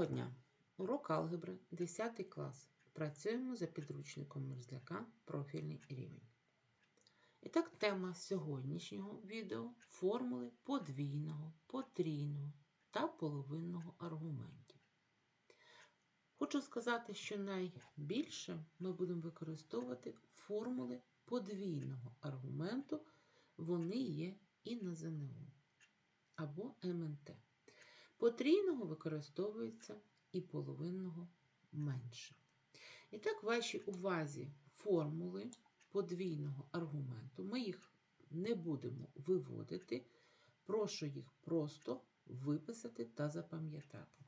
Доброго дня! Урок алгебри 10 клас. Працюємо за підручником Мерзляка профільний рівень. І так, тема сьогоднішнього відео формули подвійного, потрійного та половинного аргументів. Хочу сказати, що найбільше ми будемо використовувати формули подвійного аргументу, вони є і на ЗНО або МНТ. Потрійного використовується і половинного менше. І так, в вашій увазі формули подвійного аргументу. Ми їх не будемо виводити. Прошу їх просто виписати та запам'ятати.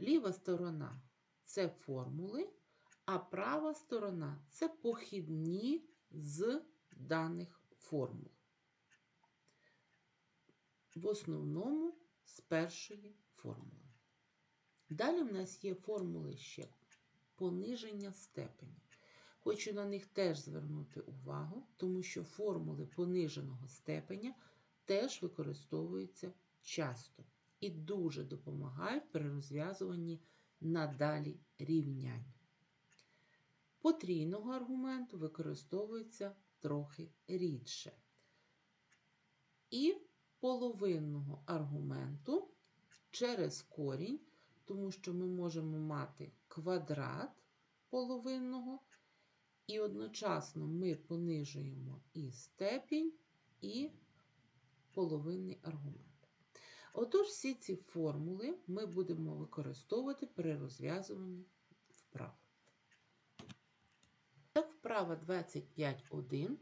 Ліва сторона це формули, а права сторона це похідні з даних формул. В основному з першої формули. Далі в нас є формули ще пониження степені. Хочу на них теж звернути увагу, тому що формули пониженого степеня теж використовуються часто і дуже допомагають при розв'язуванні надалі рівнянь. Потрійного аргументу використовується трохи рідше. І половинного аргументу через корінь, тому що ми можемо мати квадрат половинного, і одночасно ми понижуємо і степінь, і половинний аргумент. Отож, всі ці формули ми будемо використовувати при розв'язуванні вправ. Так, вправа 25.1.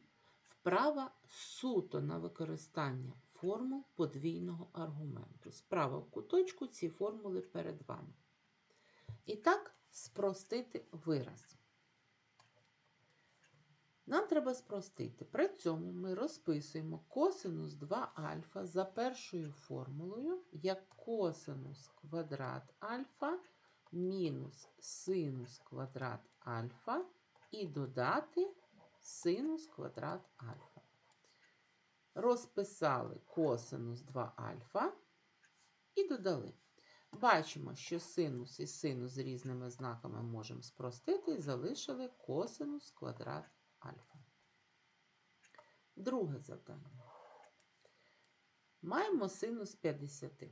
Вправа суто на використання формул подвійного аргументу. Справа в куточку ці формули перед вами. І так, спростити вираз. Нам треба спростити. При цьому ми розписуємо косинус 2 альфа за першою формулою як косинус квадрат альфа мінус синус квадрат альфа і додати синус квадрат альфа. Розписали косинус 2 альфа і додали. Бачимо, що синус і синус з різними знаками можемо спростити і залишили косинус квадрат альфа. Друге завдання. Маємо синус 50.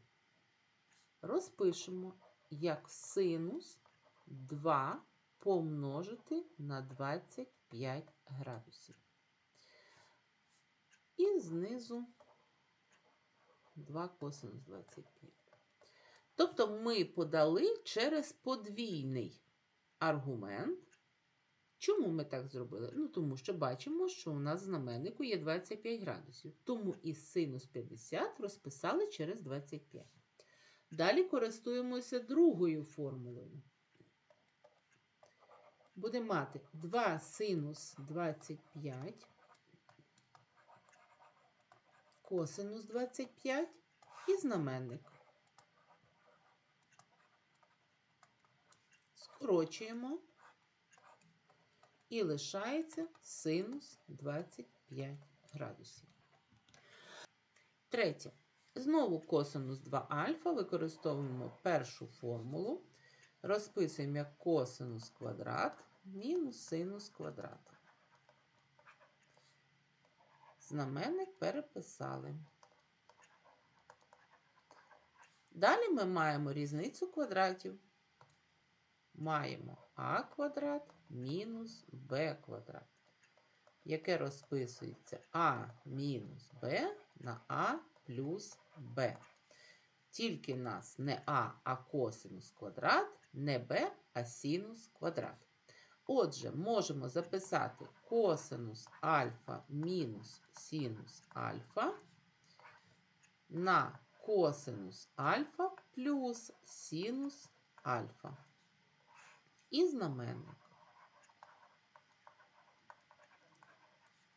Розпишемо як синус 2 помножити на 25 градусів. І знизу 2 косинус 25. Тобто ми подали через подвійний аргумент. Чому ми так зробили? Ну, тому що бачимо, що у нас в знаменнику є 25 градусів. Тому і синус 50 розписали через 25. Далі користуємося другою формулою. Будемо мати 2 синус 25, косинус 25 і знаменник. Скорочуємо і лишається синус 25 градусів. Третє. Знову косинус 2 альфа використовуємо першу формулу. Розписуємо як косинус квадрат мінус синус квадрат. Знаменник переписали. Далі ми маємо різницю квадратів. Маємо а квадрат мінус b квадрат, яке розписується а мінус b на а плюс b. Тільки нас не а, а косинус квадрат, не b, а синус квадрат. Отже, можемо записати косинус альфа мінус синус альфа на косинус альфа плюс синус альфа. І знаменник.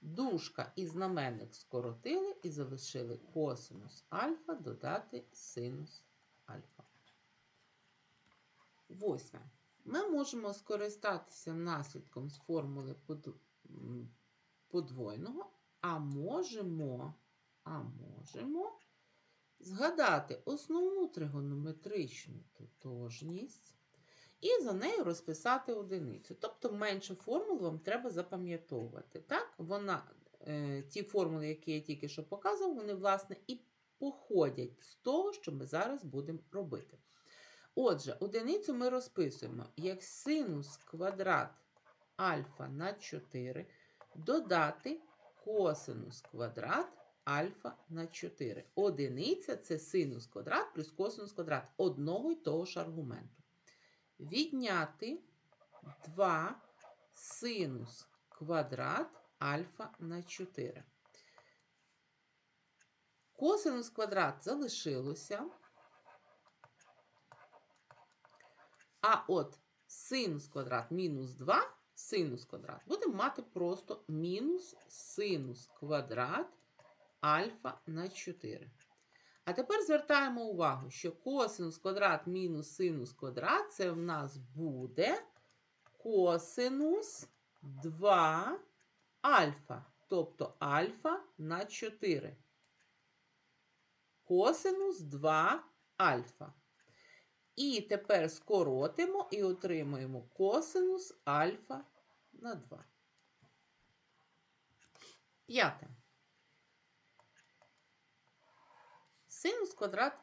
Дужка і знаменник скоротили і залишили косинус альфа додати синус альфа. Восьме. Ми можемо скористатися наслідком з формули подвойного, а можемо, а можемо згадати основну тригонометричну тотожність і за нею розписати одиницю. Тобто менше формул вам треба запам'ятовувати. Так? Е, ті формули, які я тільки що показував, вони, власне, і походять з того, що ми зараз будемо робити. Отже, одиницю ми розписуємо як синус квадрат альфа на 4 додати косинус квадрат альфа на 4. Одиниця це синус квадрат плюс косинус квадрат одного й того ж аргументу. Відняти 2 синус квадрат альфа на 4. Косинус квадрат залишилося. А от синус квадрат мінус 2 синус квадрат будемо мати просто мінус синус квадрат альфа на 4. А тепер звертаємо увагу, що косинус квадрат мінус синус квадрат це в нас буде косинус 2 альфа, тобто альфа на 4. Косинус 2 альфа. І тепер скоротимо і отримаємо косинус альфа на 2. П'яте. Синус квадрат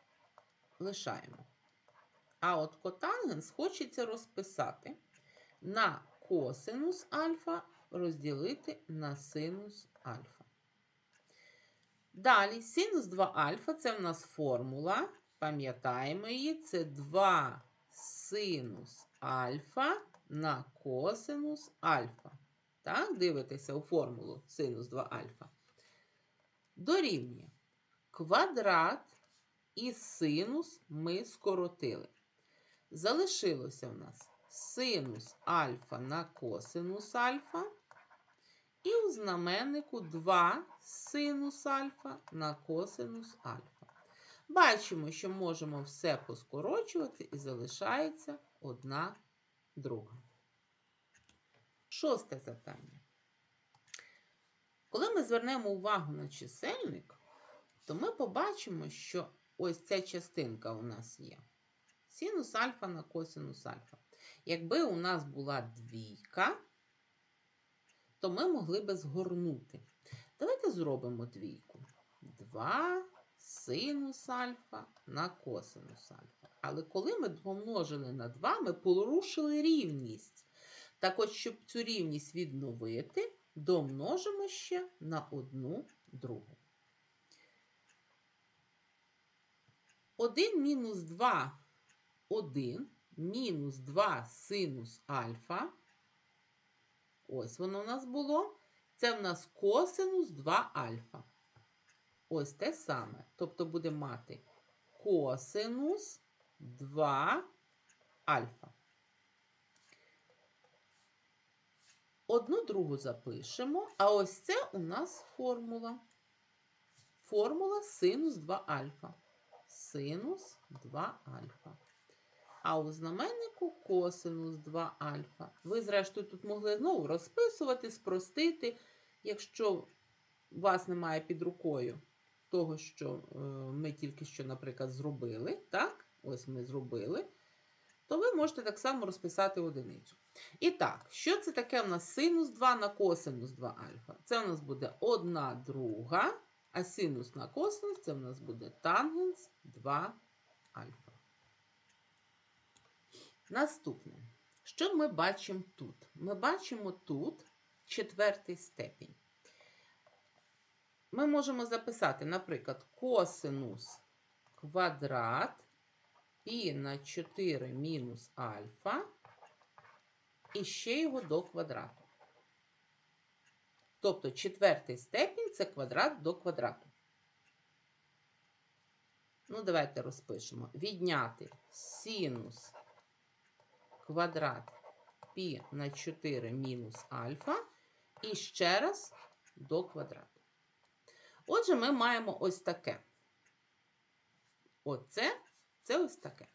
лишаємо. А от котангенс хочеться розписати на косинус альфа розділити на синус альфа. Далі синус 2 альфа це в нас формула. Пам'ятаємо її, це 2 синус альфа на косинус альфа. Так, дивитеся у формулу синус 2 альфа. Дорівнює квадрат і синус ми скоротили. Залишилося в нас синус альфа на косинус альфа. І у знаменнику 2 синус альфа на косинус альфа. Бачимо, що можемо все поскорочувати і залишається одна друга. Шосте завдання. Коли ми звернемо увагу на чисельник, то ми побачимо, що ось ця частинка у нас є. Синус альфа на косинус альфа. Якби у нас була двійка, то ми могли би згорнути. Давайте зробимо двійку. 2 синус альфа на косинус альфа. Але коли ми помножили на 2, ми порушили рівність. Так от, щоб цю рівність відновити, домножимо ще на одну другу. 1 мінус 2 1 мінус 2 синус альфа. Ось воно у нас було. Це в нас косинус 2 альфа. Ось те саме. Тобто будемо мати косинус 2 альфа. Одну другу запишемо, а ось це у нас формула. Формула синус 2 альфа. Синус 2 альфа. А у знаменнику косинус 2 альфа. Ви, зрештою, тут могли знову розписувати, спростити, якщо вас немає під рукою того, що е, ми тільки що, наприклад, зробили. Так, ось ми зробили, то ви можете так само розписати одиницю. І так, що це таке у нас синус 2 на косинус 2 альфа? Це у нас буде 1 друга, а синус на косинус це у нас буде тангенс 2 альфа. Наступне. Що ми бачимо тут? Ми бачимо тут четвертий степінь. Ми можемо записати, наприклад, косинус квадрат пі на 4 мінус альфа і ще його до квадрату. Тобто четвертий степінь це квадрат до квадрату. Ну, давайте розпишемо. Відняти синус квадрат пі на 4 мінус альфа і ще раз до квадрату. Отже, ми маємо ось таке. Оце це ось таке.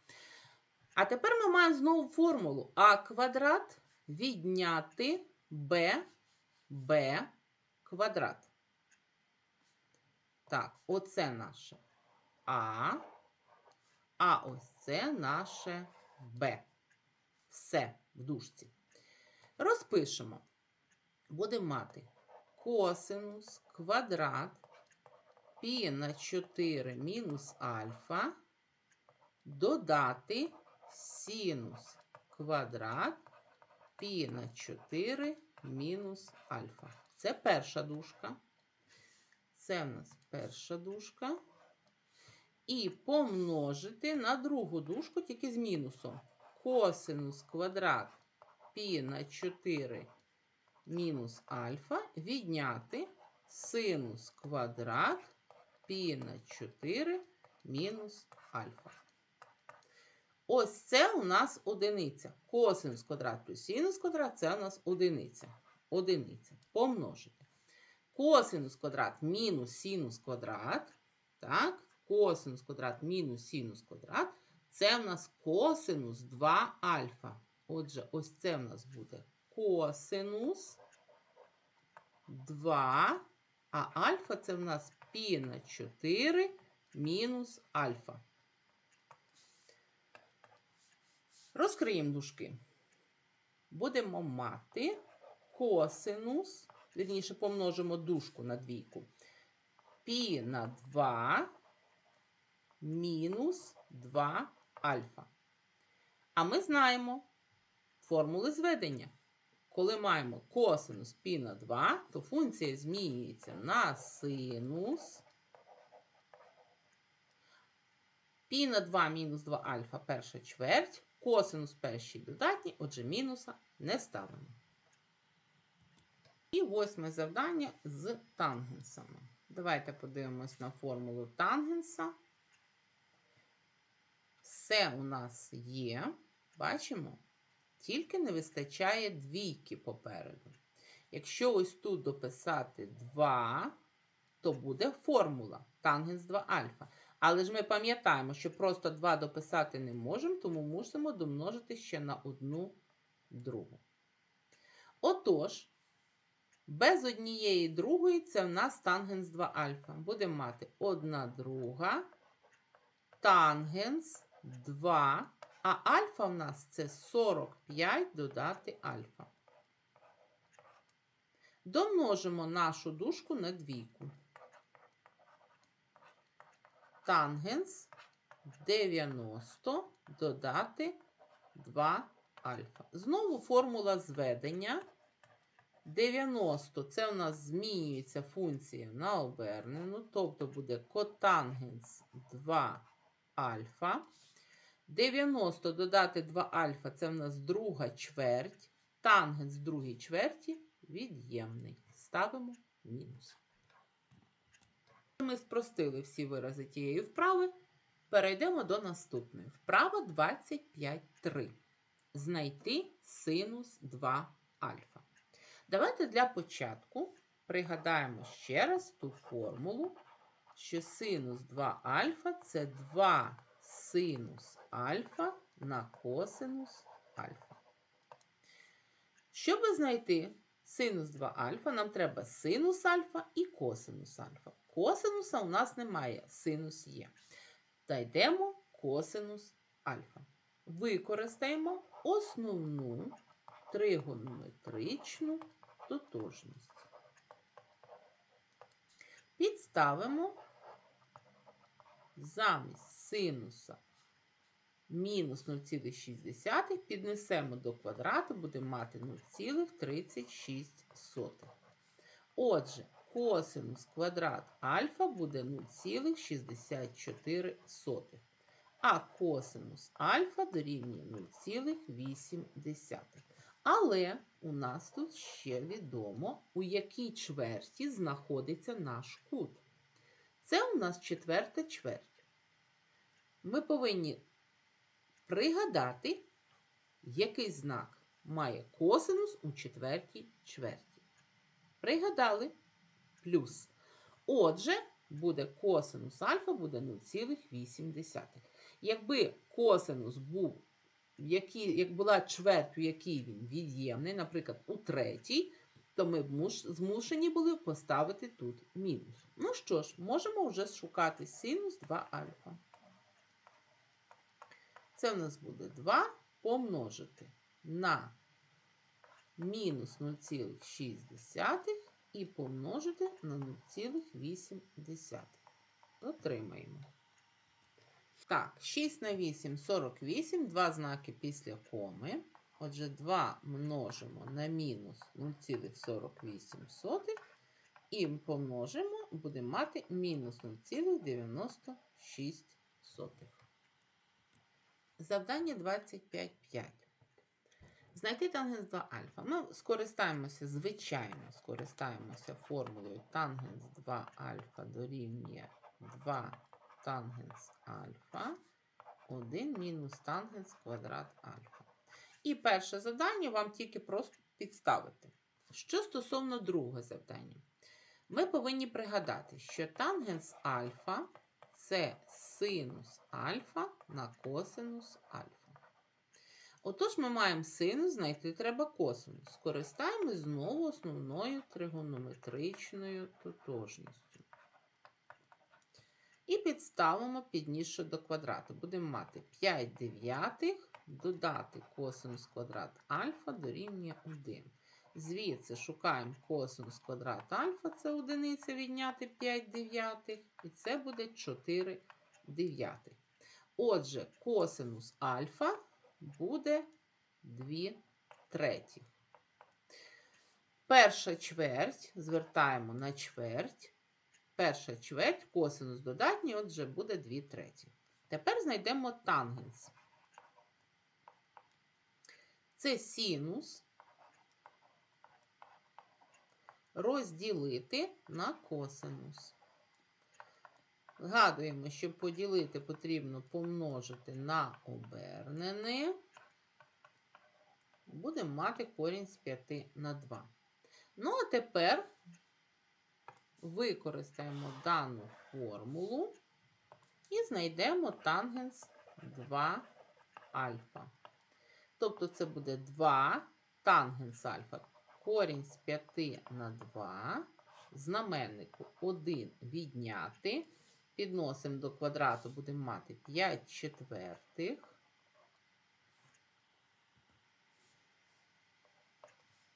А тепер ми маємо знову формулу А квадрат відняти Б, Б квадрат. Так, оце наше А. А ось це наше Б. Все в дужці. Розпишемо. Будемо мати косинус квадрат пі на 4 мінус альфа додати синус квадрат пі на 4 мінус альфа. Це перша дужка. Це в нас перша дужка. І помножити на другу дужку тільки з мінусом. Косинус квадрат пі на 4 мінус альфа відняти синус квадрат пі на 4 мінус альфа. Ось це у нас одиниця. Косинус квадрат плюс синус квадрат це у нас одиниця. Одиниця. Помножити. Косинус квадрат мінус синус квадрат. Так, косинус квадрат мінус синус квадрат. Це в нас косинус 2 альфа. Отже, ось це в нас буде косинус 2, а альфа це в нас пі на 4 мінус альфа. Розкриємо дужки. Будемо мати косинус, вірніше помножимо дужку на двійку. Пі на 2 мінус 2 альфа. А ми знаємо формули зведення. Коли маємо косинус пі на 2, то функція змінюється на синус. Пі на 2 мінус 2 альфа перша чверть. Косинус перший додатній, отже, мінуса не ставимо. І восьме завдання з тангенсами. Давайте подивимось на формулу тангенса. Все у нас є. Бачимо? Тільки не вистачає двійки попереду. Якщо ось тут дописати 2, то буде формула тангенс 2 альфа. Але ж ми пам'ятаємо, що просто 2 дописати не можемо, тому мусимо домножити ще на одну другу. Отож, без однієї другої це в нас тангенс 2 альфа. Будемо мати 1 друга, тангенс 2, а альфа в нас це 45 додати альфа. Домножимо нашу дужку на двійку тангенс 90 додати 2 альфа. Знову формула зведення. 90 це у нас змінюється функція на обернену, тобто буде котангенс 2 альфа. 90 додати 2 альфа це в нас друга чверть. Тангенс другій чверті від'ємний. Ставимо мінус. Ми спростили всі вирази тієї вправи. Перейдемо до наступної. Вправа 25.3. Знайти синус 2 альфа. Давайте для початку пригадаємо ще раз ту формулу, що синус 2 альфа це 2 синус альфа на косинус альфа. Щоб знайти синус 2 альфа, нам треба синус альфа і косинус альфа. Косинуса у нас немає, синус є. Та йдемо косинус альфа. Використаємо основну тригонометричну тотожність. Підставимо замість синуса мінус 0,6, піднесемо до квадрату, будемо мати 0,36. Отже, косинус квадрат альфа буде 0,64. А косинус альфа дорівнює 0,8. Але у нас тут ще відомо, у якій чверті знаходиться наш кут. Це у нас четверта чверть. Ми повинні пригадати, який знак має косинус у четвертій чверті. Пригадали? плюс. Отже, буде косинус альфа буде 0,8. Якби косинус був, в якій, як була чверть, у якій він від'ємний, наприклад, у третій, то ми змушені були поставити тут мінус. Ну що ж, можемо вже шукати синус 2 альфа. Це в нас буде 2 помножити на мінус 0,6 і помножити на 0,8. Отримаємо. Так, 6 на 8 48, два знаки після коми. Отже, 2 множимо на мінус 0,48 і помножимо, будемо мати мінус 0,96. Завдання 25.5. Знайти тангенс 2 альфа. Ми скористаємося, звичайно, скористаємося формулою тангенс 2 альфа дорівнює 2 тангенс альфа 1 мінус тангенс квадрат альфа. І перше завдання вам тільки просто підставити. Що стосовно другого завдання, ми повинні пригадати, що тангенс альфа це синус альфа на косинус альфа. Отож, ми маємо синус, знайти треба косинус. Скористаємось знову основною тригонометричною тотожністю. І підставимо підніше до квадрату. Будемо мати 5 дев'ятих додати косинус квадрат альфа дорівнює 1. Звідси шукаємо косинус квадрат альфа, це одиниця відняти 5 дев'ятих, і це буде 4 дев'ятих. Отже, косинус альфа буде 2 треті. Перша чверть звертаємо на чверть. Перша чверть, косинус додатній, отже, буде 2 треті. Тепер знайдемо тангенс. Це синус розділити на косинус. Згадуємо, що поділити потрібно помножити на обернене. Будемо мати корінь з 5 на 2. Ну, а тепер використаємо дану формулу і знайдемо тангенс 2 альфа. Тобто це буде 2 тангенс альфа. Корінь з 5 на 2. Знаменнику 1 відняти. Підносимо до квадрату, будемо мати 5 четвертих.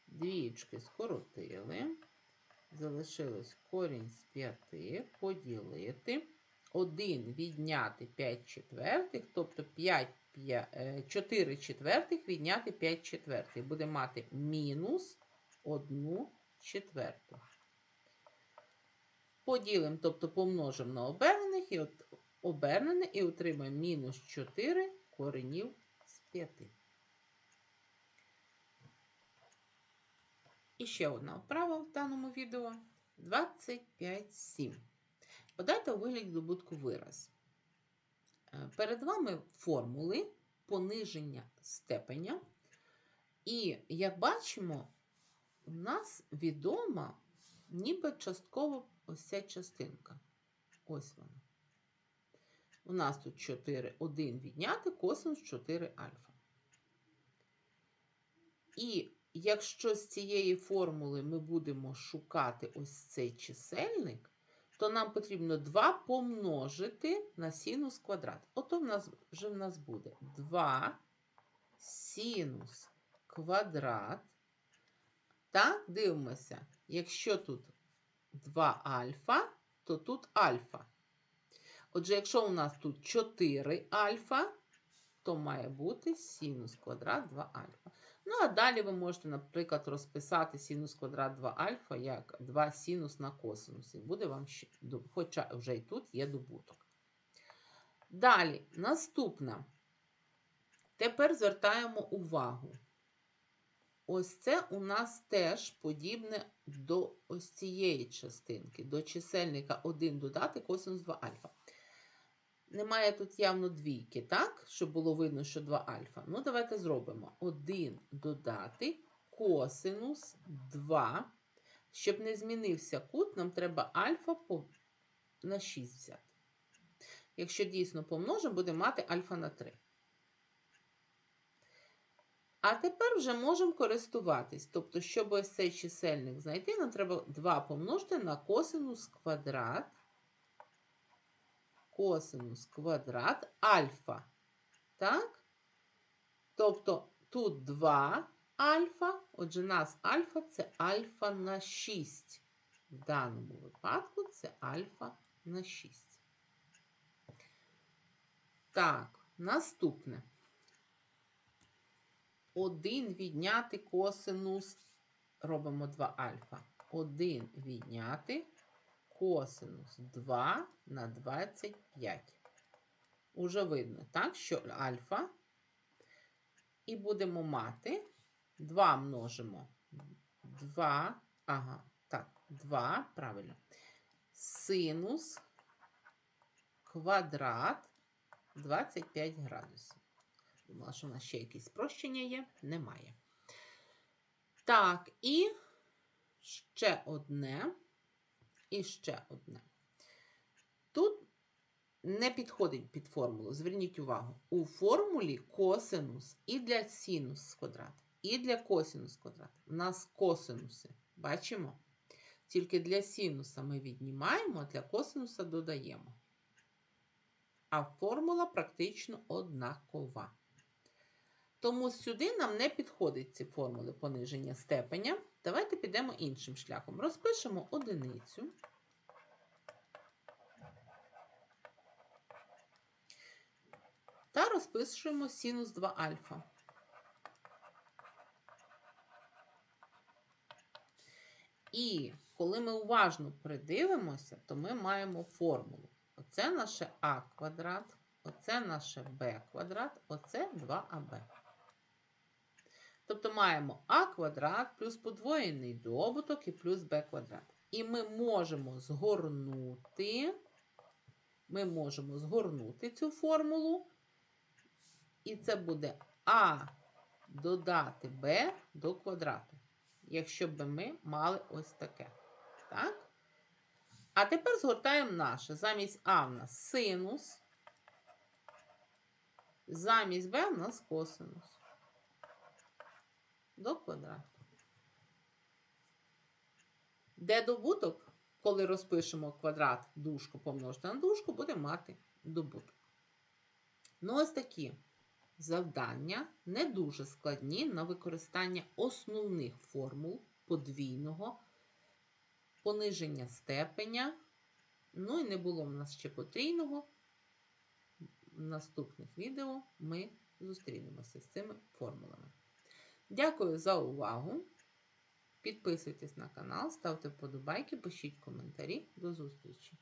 Двічки скоротили. Залишилось корінь з 5 поділити. 1 відняти 5 четвертих, тобто 5, 5, 4 четвертих відняти 5 четвертих. Буде мати мінус 1 четверту. Поділимо, тобто помножимо на обернених і обернене і отримаємо мінус 4 коренів з 5. І ще одна вправа в даному відео 25.7. Подайте у вигляді добутку вираз. Е, Перед вами формули пониження степеня. І, як бачимо, у нас відома ніби частково ось ця частинка. Ось вона. У нас тут 4, 1 відняти косинус 4 альфа. І якщо з цієї формули ми будемо шукати ось цей чисельник, то нам потрібно 2 помножити на синус квадрат. Ото в нас вже в нас буде 2 синус квадрат. Так, дивимося, якщо тут 2 альфа, то тут альфа. Отже, якщо у нас тут 4 альфа, то має бути синус квадрат 2 альфа. Ну, а далі ви можете, наприклад, розписати синус квадрат 2 альфа як 2 синус на косинус. І буде вам хоча вже і тут є добуток. Далі, наступне. Тепер звертаємо увагу. Ось це у нас теж подібне до ось цієї частинки, до чисельника 1 додати косинус 2 альфа. Немає тут явно двійки, так? Щоб було видно, що 2 альфа. Ну, давайте зробимо 1 додати косинус 2. Щоб не змінився кут, нам треба альфа на 6 взяти. Якщо дійсно помножимо, будемо мати альфа на 3. А тепер вже можемо користуватись. Тобто, щоб ось цей чисельник знайти, нам треба 2 помножити на косинус квадрат. Косинус квадрат альфа. Так? Тобто тут 2 альфа. Отже, нас альфа це альфа на 6. В даному випадку це альфа на 6. Так, наступне. 1 відняти косинус. Робимо 2 альфа. 1 відняти косинус 2 на 25. Уже видно, так, що альфа. І будемо мати 2 множимо 2, ага, так, 2, правильно. Синус квадрат 25 градусів. Думала, що в нас ще якісь спрощення є, немає. Так, і ще одне. І ще одне. Тут не підходить під формулу. Зверніть увагу. У формулі косинус і для синус квадрат, і для косинус квадрат. У нас косинуси. Бачимо? Тільки для синуса ми віднімаємо, а для косинуса додаємо. А формула практично однакова. Тому сюди нам не підходять ці формули пониження степеня. Давайте підемо іншим шляхом. Розпишемо одиницю. Та розпишемо синус 2 альфа. І коли ми уважно придивимося, то ми маємо формулу. Оце наше а квадрат, оце наше b квадрат, оце 2аб. Тобто маємо а квадрат плюс подвоєний добуток і плюс b квадрат. І ми можемо згорнути, ми можемо згорнути цю формулу. І це буде а додати b до квадрату. Якщо б ми мали ось таке. Так? А тепер згортаємо наше. Замість А в нас синус. Замість Б в нас косинус. До квадрату. Де добуток, коли розпишемо квадрат дужку помножити на дужку, будемо мати добуток. Ну, ось такі завдання не дуже складні на використання основних формул подвійного пониження степеня. Ну і не було в нас ще потрійного. В наступних відео ми зустрінемося з цими формулами. Дякую за увагу. Підписуйтесь на канал, ставте вподобайки, пишіть коментарі. До зустрічі!